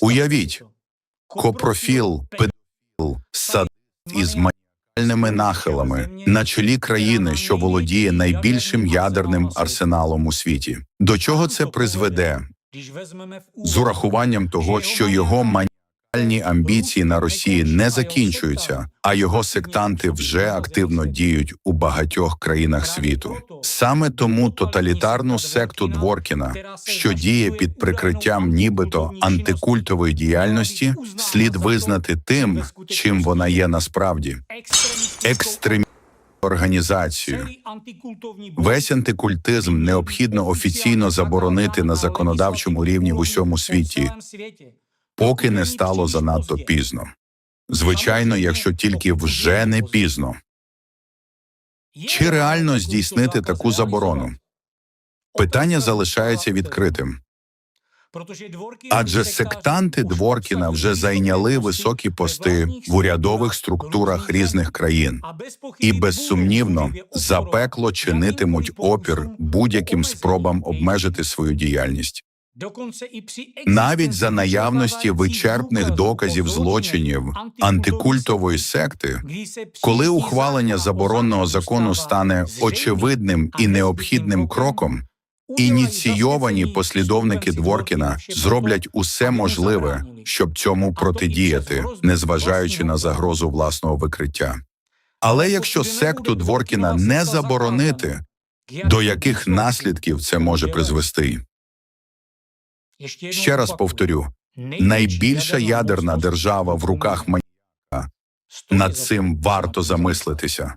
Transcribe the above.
Уявіть, копрофіл, педофіл, садист із маніакальними нахилами на чолі країни, що володіє найбільшим ядерним арсеналом у світі. До чого це призведе? З урахуванням того, що його маніакальні амбіції на Росії не закінчуються, а його сектанти вже активно діють у багатьох країнах світу. Саме тому тоталітарну секту Дворкіна, що діє під прикриттям нібито антикультової діяльності, слід визнати тим, чим вона є насправді екстремістською організацією. Весь антикультизм необхідно офіційно заборонити на законодавчому рівні в усьому світі, поки не стало занадто пізно. Звичайно, якщо тільки вже не пізно. Чи реально здійснити таку заборону? Питання залишається відкритим. Адже сектанти Дворкіна вже зайняли високі пости в урядових структурах різних країн і безсумнівно запекло чинитимуть опір будь-яким спробам обмежити свою діяльність. Навіть за наявності вичерпних доказів злочинів антикультової секти, коли ухвалення заборонного закону стане очевидним і необхідним кроком, ініційовані послідовники Дворкіна зроблять усе можливе, щоб цьому протидіяти, незважаючи на загрозу власного викриття. Але якщо секту Дворкіна не заборонити, до яких наслідків це може призвести? Ще раз повторю: найбільша ядерна держава в руках маніяка. Над цим варто замислитися.